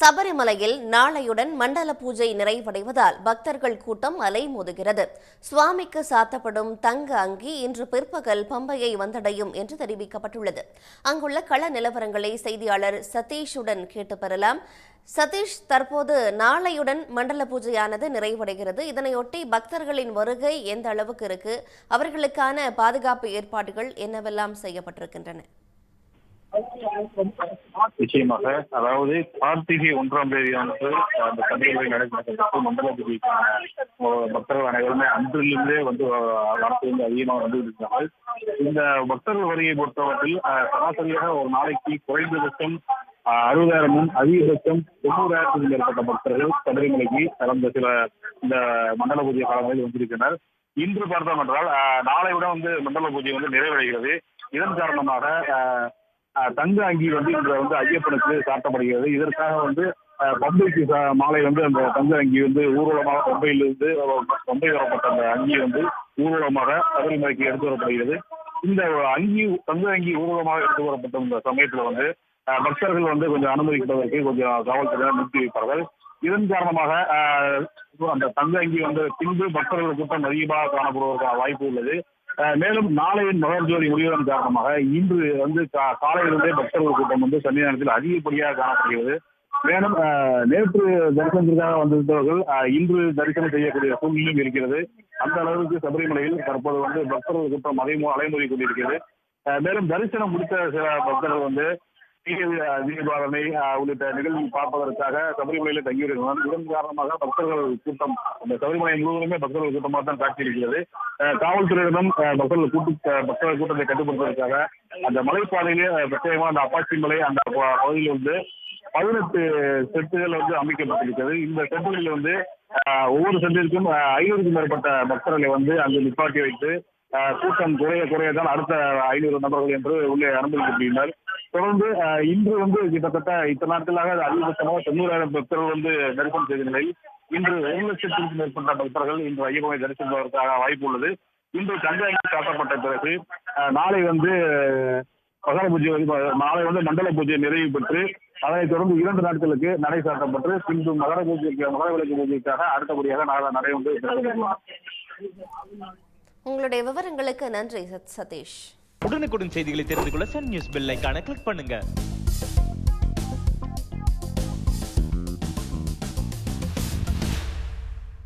சபரிமலையில் நாளையுடன் மண்டல பூஜை நிறைவடைவதால் பக்தர்கள் கூட்டம் அலைமோதுகிறது சுவாமிக்கு சாத்தப்படும் தங்க அங்கி இன்று பிற்பகல் பம்பையை வந்தடையும் என்று தெரிவிக்கப்பட்டுள்ளது. அங்குள்ள கள நிலவரங்களை செய்தியாளர் சதீஷுடன் கேட்டு பெறலாம். சதீஷ் தற்போது நாளையுடன் மண்டல பூஜையானது நிறைவடைகிறது. இதனையொட்டி பக்தர்களின் வருகை எந்த அளவுக்கு இருக்கு? அவர்களுக்கான பாதுகாப்பு ஏற்பாடுகள் என்னவெல்லாம் செய்யப்பட்டிருக்கின்றன? நிச்சயமாக அதாவது கார்த்திகை ஒன்றாம் தேதி வந்து அந்த சபரிமலை நடைபெற்ற மண்டல பூஜைக்கான பக்தர்கள் அனைவருமே அன்றிலிருந்தே வந்து வார்த்தை வந்து அதிகமாக வந்து இருக்கிறார்கள் இந்த பக்தர்கள் வருகையை பொறுத்தவரையில் சராசரியாக ஒரு நாளைக்கு குறைந்தபட்சம் அறுபதாயிரமும் அதிகபட்சம் தொண்ணூறாயிரத்துக்கும் மேற்பட்ட பக்தர்கள் சபரிமலைக்கு கடந்த சில இந்த மண்டல பூஜை காலங்களில் வந்திருக்கின்றனர். இன்று பார்த்தோம் என்றால் நாளை விட வந்து மண்டல பூஜை வந்து நிறைவடைகிறது. இதன் காரணமாக தங்க அங்கி வந்து இந்த வந்து ஐயப்பனுக்கு சாட்டப்படுகிறது இதற்காக வந்து பம்பைக்கு மாலை வந்து அந்த தங்க அங்கி வந்து ஊர்வலமாக பம்பையிலிருந்து பம்பை வரப்பட்ட அந்த அங்கி வந்து ஊர்வலமாக சபரிமலைக்கு எடுத்து வரப்படுகிறது. இந்த அங்கி தங்க அங்கி ஊர்வலமாக எடுத்து வரப்பட்ட இந்த சமயத்துல வந்து பக்தர்கள் வந்து கொஞ்சம் அனுமதிப்பதற்கு கொஞ்சம் காவல்துறையினர் நிறுத்தி வைப்பார்கள். இதன் காரணமாக அந்த தங்க அங்கி வந்து பின்பு பக்தர்கள் கூட்டம் அதிகமாக காணப்படுவதற்கான வாய்ப்பு உள்ளது. மேலும் நாளையின் மகர் முடிவதன் காரணமாக இன்று வந்து கா- காலையிலிருந்தே பக்தர்கள் கூட்டம் வந்து சன்னிதானத்தில் அதிகப்படியாக காணப்படுகிறது. மேலும் நேற்று தரிசனத்திற்காக வந்திருந்தவர்கள் இன்று தரிசனம் செய்யக்கூடிய சூழ்நிலையும் இருக்கிறது. அந்த அளவுக்கு சபரிமலையில் தற்போது வந்து பக்தர்கள் கூட்டம் அலைமு அலைமுறை கொண்டிருக்கிறது. மேலும் தரிசனம் முடித்த சில பக்தர்கள் வந்து தீபாவளி உள்ளிட்ட நிகழ்வு பார்ப்பதற்காக சபரிமலையில் தங்கியிருக்கிறார் இதன் காரணமாக பக்தர்கள் கூட்டம் அந்த சபரிமலை முழுவதுமே பக்தர்கள் கூட்டமாக தான் காட்சியிருக்கிறது காவல்துறையிடம் அஹ், கூட்டு மக்கள் கூட்டத்தை கட்டுப்படுத்துவதற்காக அந்த மலைப்பாதையிலே பிரத்யேகமா அந்த அப்பாச்சி மலை அந்த பகுதியில் வந்து பதினெட்டு செட்டுகள் வந்து அமைக்கப்பட்டிருக்கிறது. இந்த செட்டுகளில் வந்து ஒவ்வொரு செட்டிற்கும் ஐநூறுக்கும் மேற்பட்ட பக்தர்களை வந்து அங்கு நிப்பாட்டி வைத்து கூட்டம் குறைய குறைய தான் அடுத்த ஐநூறு நபர்கள் என்று உள்ளே அனுமதிக்கப்படுகின்றனர். தொடர்ந்து இன்று வந்து கிட்டத்தட்ட இத்தனை நாட்களாக அதிகபட்சமாக தொண்ணூறாயிரம் பக்தர்கள் வந்து தரிசனம் செய்த நிலையில் இன்று ஒரு லட்சத்திற்கும் மேற்பட்ட பக்தர்கள் இன்று ஐயப்பனை தரிசிப்பதற்காக வாய்ப்பு உள்ளது இன்று கங்காயி காட்டப்பட்ட பிறகு நாளை வந்து மகர பூஜை நாளை வந்து மண்டல பூஜை நிறைவு பெற்று அதனைத் தொடர்ந்து இரண்டு நாட்களுக்கு நடை சாட்டப்பட்டு பின்பு மகர பூஜைக்கு மகர விளக்கு பூஜைக்காக அடுத்தபடியாக நாளை நடை வந்து. உங்களுடைய விவரங்களுக்கு நன்றி சத்- சதீஷ் உடனுக்குடன் செய்திகளை தெரிந்து கொள்ள சன் நியூஸ் பெல் ஐகானை கிளிக் பண்ணுங்க